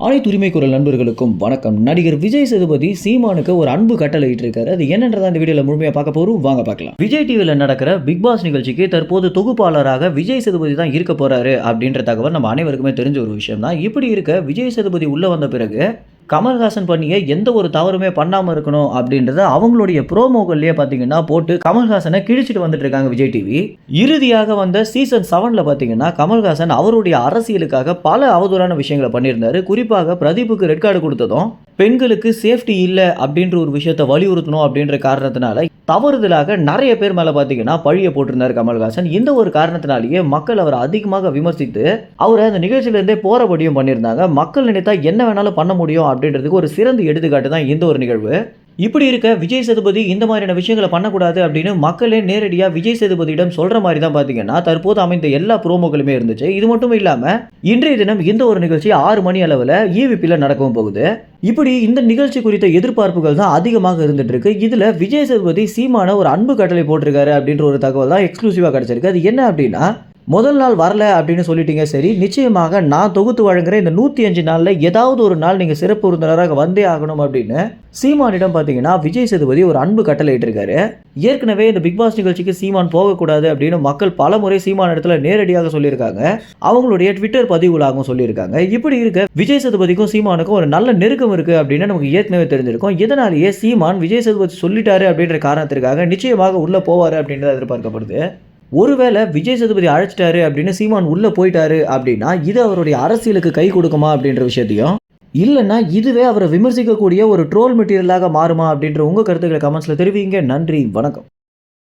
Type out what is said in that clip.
அனைத்து உரிமை குரல் நண்பர்களுக்கும் வணக்கம். நடிகர் விஜய் சேதுபதி சீமானுக்கு ஒரு அன்பு கட்டளையிட்டு இருக்காரு அது என்னன்றதா இந்த வீடியோல முழுமையா பார்க்க போறோம். வாங்க பார்க்கலாம். விஜய் டிவியில் நடக்கிற பிக் பாஸ் நிகழ்ச்சிக்கு தற்போது தொகுப்பாளராக விஜய் சேதுபதி தான் இருக்க போறாரு அப்படின்ற தகவல் நம்ம அனைவருக்குமே தெரிஞ்ச ஒரு விஷயம் தான் இப்படி இருக்க விஜய் சேதுபதி உள்ள வந்த பிறகு கமல்ஹாசன் பண்ணிய எந்த ஒரு தவறுமே பண்ணாமல் இருக்கணும் அப்படின்றத அவங்களுடைய ப்ரோமோகள்லேயே பார்த்தீங்கன்னா போட்டு கமல்ஹாசனை கிழிச்சிட்டு வந்துட்டு இருக்காங்க விஜய் டிவி இறுதியாக வந்த சீசன் செவனில் பார்த்தீங்கன்னா கமல்ஹாசன் அவருடைய அரசியலுக்காக பல அவதூறான விஷயங்களை பண்ணியிருந்தாரு. குறிப்பாக பிரதீப்புக்கு ரெட் கார்டு கொடுத்ததும் பெண்களுக்கு சேஃப்டி இல்லை அப்படின்ற ஒரு விஷயத்தை வலியுறுத்தணும் அப்படின்ற காரணத்தினால தவறுதலாக நிறைய பேர் மேலே பார்த்தீங்கன்னா பழிய போட்டிருந்தார் கமல்ஹாசன். இந்த ஒரு காரணத்தினாலேயே மக்கள் அவரை அதிகமாக விமர்சித்து அவரை அந்த நிகழ்ச்சியிலேருந்தே போறபடியும் பண்ணியிருந்தாங்க. மக்கள் நினைத்தா என்ன வேணாலும் பண்ண முடியும் அப்படின்றதுக்கு ஒரு சிறந்த எடுத்துக்காட்டு தான் இந்த ஒரு நிகழ்வு. இப்படி இருக்க விஜய் சேதுபதி இந்த மாதிரியான விஷயங்களை பண்ணக்கூடாது அப்படின்னு மக்களே நேரடியாக விஜய் சேதுபதியிடம் சொல்கிற மாதிரி தான் பார்த்தீங்கன்னா தற்போது அமைந்த எல்லா ப்ரோமோக்களுமே இருந்துச்சு. இது மட்டும் இல்லாமல் இன்றைய தினம் இந்த ஒரு நிகழ்ச்சி ஆறு மணி அளவில் ஈவிபியில் நடக்கவும் போகுது. இப்படி இந்த நிகழ்ச்சி குறித்த எதிர்பார்ப்புகள் தான் அதிகமாக இருந்துட்டு இருக்கு. இதில் விஜய் சேதுபதி சீமான ஒரு அன்பு கட்டளை போட்டிருக்காரு அப்படின்ற ஒரு தகவல் தான் எக்ஸ்க்ளூசிவாக கிடச்சிருக்கு. அது என்ன அப்படின்னா முதல் நாள் வரல அப்படின்னு சொல்லிட்டீங்க சரி. நிச்சயமாக நான் தொகுத்து வழங்குற இந்த நூற்றி அஞ்சு நாளில் ஏதாவது ஒரு நாள் நீங்கள் சிறப்பு விருந்தினராக வந்தே ஆகணும் அப்படின்னு சீமானிடம் பார்த்தீங்கன்னா விஜய் சேதுபதி ஒரு அன்பு கட்டளையிட்டிருக்காரு ஏற்கனவே இந்த பிக் பாஸ் நிகழ்ச்சிக்கு சீமான் போகக்கூடாது அப்படின்னு மக்கள் பல முறை சீமான் இடத்துல நேரடியாக சொல்லியிருக்காங்க. அவங்களுடைய ட்விட்டர் பதிவுகளாகவும் சொல்லியிருக்காங்க. இப்படி இருக்க விஜய் சேதுபதிக்கும் சீமானுக்கும் ஒரு நல்ல நெருக்கம் இருக்குது அப்படின்னு நமக்கு ஏற்கனவே தெரிஞ்சிருக்கும். இதனாலேயே சீமான் விஜய் சேதுபதி சொல்லிட்டாரு அப்படின்ற காரணத்திற்காக நிச்சயமாக உள்ளே போவார் அப்படின்றது எதிர்பார்க்கப்படுது. ஒருவேளை விஜய் சேதுபதி அழைச்சிட்டாரு அப்படின்னு சீமான் உள்ளே போயிட்டாரு அப்படின்னா இது அவருடைய அரசியலுக்கு கை கொடுக்குமா அப்படின்ற விஷயத்தையும் இல்லைன்னா இதுவே அவரை விமர்சிக்கக்கூடிய ஒரு ட்ரோல் மெட்டீரியலாக மாறுமா அப்படின்ற உங்கள் கருத்துக்களை கமெண்ட்ஸில் தெரிவிங்க. நன்றி வணக்கம்.